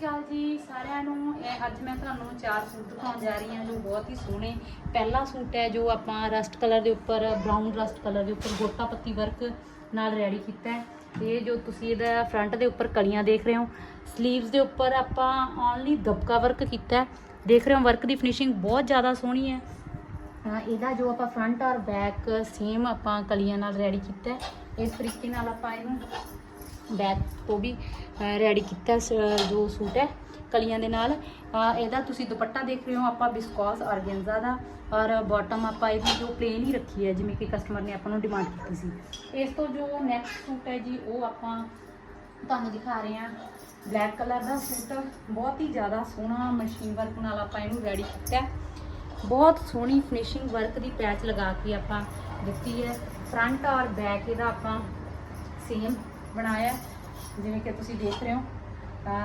ਸ਼੍ਰੀ ਅਕਾਲ ਜੀ, ਸਾਰਿਆਂ ਨੂੰ। ਇਹ ਅੱਜ ਮੈਂ ਤੁਹਾਨੂੰ ਚਾਰ ਸੂਟ ਦਿਖਾਉਣ ਜਾ ਰਹੀ ਹਾਂ ਜੋ ਬਹੁਤ ਹੀ ਸੋਹਣੇ। ਪਹਿਲਾ ਸੂਟ ਹੈ ਜੋ ਆਪਾਂ ਰਸਟ ਕਲਰ ਦੇ ਉੱਪਰ ਬਰਾਊਨ ਰਸਟ ਕਲਰ ਦੇ ਉੱਪਰ ਗੋਟਾ ਪੱਤੀ ਵਰਕ ਨਾਲ ਰੈਡੀ ਕੀਤਾ ਹੈ। ਇਹ ਜੋ ਤੁਸੀਂ ਇਹਦਾ ਫਰੰਟ ਦੇ ਉੱਪਰ ਕਲੀਆਂ ਦੇਖ ਰਹੇ ਹੋ 슬ੀਵਸ ਦੇ ਉੱਪਰ ਆਪਾਂ ਓਨਲੀ ਦਬਕਾ ਵਰਕ ਕੀਤਾ ਹੈ। ਦੇਖ ਰਹੇ ਹੋ ਵਰਕ ਦੀ ਫਿਨਿਸ਼ਿੰਗ ਬਹੁਤ ਜ਼ਿਆਦਾ ਸੋਹਣੀ ਹੈ। ਇਹਦਾ ਜੋ ਆਪਾਂ ਫਰੰਟ ਔਰ ਬੈਕ ਸੇਮ ਆਪਾਂ ਕਲੀਆਂ ਨਾਲ ਰੈਡੀ ਕੀਤਾ ਹੈ। ਇਸ ਤਰੀਕੇ ਨਾਲ ਆਪਾਂ ਇਹਨੂੰ ਬੈਕ ਤੋਂ ਵੀ ਰੈਡੀ ਕੀਤਾ ਸ- ਜੋ ਸੂਟ ਹੈ ਕਲੀਆਂ ਦੇ ਨਾਲ। ਇਹਦਾ ਤੁਸੀਂ ਦੁਪੱਟਾ ਦੇਖ ਰਹੇ ਹੋ, ਆਪਾਂ ਬਿਸਕੋਸ ਆਰਗੈਂਜ਼ਾ ਦਾ। ਔਰ ਬਾਟਮ ਆਪਾਂ ਇਹਦੀ ਜੋ ਪਲੇਨ ਹੀ ਰੱਖੀ ਹੈ, ਜਿਵੇਂ ਕਿ ਕਸਟਮਰ ਨੇ ਆਪਾਂ ਨੂੰ ਡਿਮਾਂਡ ਕੀਤੀ ਸੀ। ਇਸ ਤੋਂ ਜੋ ਨੈਕਸਟ ਸੂਟ ਹੈ ਜੀ, ਉਹ ਆਪਾਂ ਤੁਹਾਨੂੰ ਦਿਖਾ ਰਹੇ ਹਾਂ। ਬਲੈਕ ਕਲਰ ਦਾ ਸੂਟ, ਬਹੁਤ ਹੀ ਜ਼ਿਆਦਾ ਸੋਹਣਾ ਮਸ਼ੀਨ ਵਰਕ ਨਾਲ ਆਪਾਂ ਇਹਨੂੰ ਰੈਡੀ ਕੀਤਾ ਬਹੁਤ ਸੋਹਣੀ ਫਿਨਿਸ਼ਿੰਗ ਵਰਕ ਦੀ ਪੈਚ ਲਗਾ ਕੇ ਆਪਾਂ ਦਿੱਤੀ ਹੈ। ਫਰੰਟ ਔਰ ਬੈਕ ਇਹਦਾ ਆਪਾਂ ਸੇਮ ਬਣਾਇਆ ਜਿਵੇਂ ਕਿ ਤੁਸੀਂ ਦੇਖ ਰਹੇ ਹੋ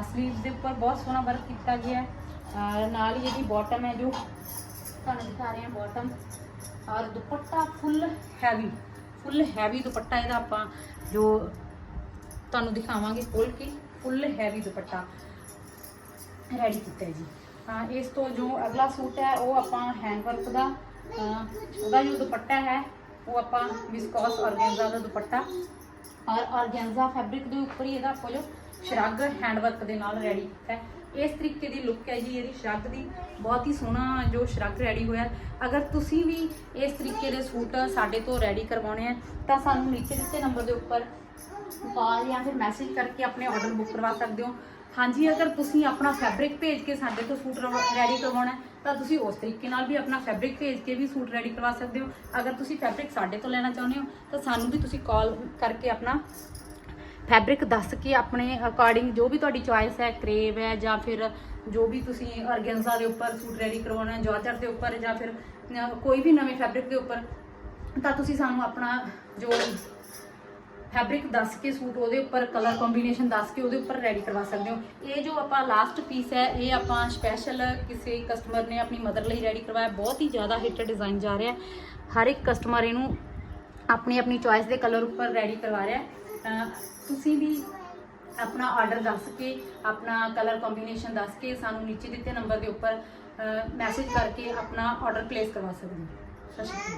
ਸਲੀਵਸ ਦੇ ਉੱਪਰ ਬਹੁਤ ਸੋਹਣਾ ਵਰਕ ਕੀਤਾ ਗਿਆ ਹੈ। ਨਾਲ ਹੀ ਇਹਦੀ ਬਾਟਮ ਹੈ ਜੋ ਤੁਹਾਨੂੰ ਦਿਖਾ ਰਹੇ ਹਾਂ ਬਾਟਮ ਔਰ ਦੁਪੱਟਾ ਫੁੱਲ ਹੈਵੀ ਫੁੱਲ ਹੈਵੀ ਦੁਪੱਟਾ ਇਹਦਾ ਆਪਾਂ ਜੋ ਤੁਹਾਨੂੰ ਦਿਖਾਵਾਂਗੇ ਖੋਲ ਕੇ ਫੁੱਲ ਹੈਵੀ ਦੁਪੱਟਾ ਰੈਡੀ ਕੀਤਾ ਜੀ। ਹਾਂ ਇਸ ਤੋਂ ਜੋ ਅਗਲਾ ਸੂਟ ਹੈ, ਉਹ ਆਪਾਂ ਹੈਂਡ ਵਰਕ ਦਾ ਉਹਦਾ ਜੋ ਦੁਪੱਟਾ ਹੈ, ਉਹ ਆਪਾਂ ਵਿਸਕੋਸ ਆਰਗੈਂਜ਼ਾ ਦਾ ਦੁਪੱਟਾ ਔਰ ਆਰਗੈਂਜ਼ਾ ਫੈਬਰਿਕ ਦੇ ਉੱਪਰ ਹੀ ਇਹਦਾ ਆਪਾਂ ਜੋ ਸ਼ਰਗ ਹੈਂਡ ਵਰਕ ਦੇ ਨਾਲ ਰੈਡੀ ਕੀਤਾ ਹੈ। ਇਸ ਤਰੀਕੇ ਦੀ ਲੁੱਕ ਹੈ ਜੀ ਇਹਦੀ ਸ਼ਰੱਗ ਦੀ। ਬਹੁਤ ਹੀ ਸੋਹਣਾ ਜੋ ਸ਼ਰੱਗ ਰੈਡੀ ਹੋਇਆ ਅਗਰ ਤੁਸੀਂ ਵੀ ਇਸ ਤਰੀਕੇ ਦੇ ਸੂਟ ਸਾਡੇ ਤੋਂ ਰੈਡੀ ਕਰਵਾਉਣੇ ਆ ਤਾਂ ਸਾਨੂੰ ਨੀਚੇ ਦਿੱਤੇ ਨੰਬਰ ਦੇ ਉੱਪਰ ਕਾਲ ਜਾਂ ਫਿਰ ਮੈਸੇਜ ਕਰਕੇ ਆਪਣੇ ਆਰਡਰ ਬੁੱਕ ਕਰਵਾ ਸਕਦੇ ਹੋ। ਹਾਂਜੀ, ਅਗਰ ਤੁਸੀਂ ਆਪਣਾ ਫੈਬਰਿਕ ਭੇਜ ਕੇ ਸਾਡੇ ਤੋਂ ਸੂਟ ਰੈਡੀ ਕਰਵਾਉਣਾ ਤਾਂ ਤੁਸੀਂ ਉਸ ਤਰੀਕੇ ਨਾਲ ਵੀ ਆਪਣਾ ਫੈਬਰਿਕ ਭੇਜ ਕੇ ਵੀ ਸੂਟ ਰੈਡੀ ਕਰਵਾ ਸਕਦੇ ਹੋ। ਅਗਰ ਤੁਸੀਂ ਫੈਬਰਿਕ ਸਾਡੇ ਤੋਂ ਲੈਣਾ ਚਾਹੁੰਦੇ ਹੋ, ਤਾਂ ਸਾਨੂੰ ਵੀ ਤੁਸੀਂ ਕਾਲ ਕਰਕੇ ਆਪਣਾ ਫੈਬਰਿਕ ਦੱਸ ਕੇ ਆਪਣੇ ਅਕੋਰਡਿੰਗ ਜੋ ਵੀ ਤੁਹਾਡੀ ਚੁਆਇਸ ਹੈ ਕਰੇਵ ਹੈ, ਜਾਂ ਫਿਰ ਜੋ ਵੀ ਤੁਸੀਂ ਆਰਗੈਂਜ਼ਾ ਦੇ ਉੱਪਰ ਸੂਟ ਰੈਡੀ ਕਰਵਾਉਣਾ ਹੈ ਜਾਰਜਟ ਦੇ ਉੱਪਰ ਜਾਂ ਫਿਰ ਕੋਈ ਵੀ ਨਵੇਂ ਫੈਬਰਿਕ ਦੇ ਉੱਪਰ, ਤਾਂ ਤੁਸੀਂ ਸਾਨੂੰ ਆਪਣਾ ਜੋ ਫੈਬਰਿਕ ਦੱਸ ਕੇ ਸੂਟ ਉਹਦੇ ਉੱਪਰ ਕਲਰ ਕੰਬੀਨੇਸ਼ਨ ਦੱਸ ਕੇ ਉਹਦੇ ਉੱਪਰ ਰੈਡੀ ਕਰਵਾ ਸਕਦੇ ਹੋ। ਇਹ ਜੋ ਆਪਾਂ ਲਾਸਟ ਪੀਸ ਹੈ, ਇਹ ਆਪਾਂ ਸਪੈਸ਼ਲ ਕਿਸੇ ਕਸਟਮਰ ਨੇ ਆਪਣੀ ਮਦਰ ਲਈ ਰੈਡੀ ਕਰਵਾਇਆ। ਬਹੁਤ ਹੀ ਜ਼ਿਆਦਾ ਹਿੱਟ ਡਿਜ਼ਾਈਨ ਜਾ ਰਿਹਾ ਹਰ ਇੱਕ ਕਸਟਮਰ ਇਹਨੂੰ ਆਪਣੀ ਆਪਣੀ ਚੁਆਇਸ ਦੇ ਕਲਰ ਉੱਪਰ ਰੈਡੀ ਕਰਵਾ ਰਿਹਾ ਤੁਸੀਂ ਵੀ ਆਪਣਾ ਆਰਡਰ ਦੱਸ ਕੇ, ਆਪਣਾ ਕਲਰ ਕੰਬੀਨੇਸ਼ਨ ਦੱਸ ਕੇ ਸਾਨੂੰ ਨੀਚੇ ਦਿੱਤੇ ਨੰਬਰ ਦੇ ਉੱਪਰ ਮੈਸੇਜ ਕਰਕੇ ਆਪਣਾ ਆਰਡਰ ਪਲੇਸ ਕਰਵਾ ਸਕਦੇ ਹੋ। ਸਤਿ ਸ਼੍ਰੀ ਅਕਾਲ।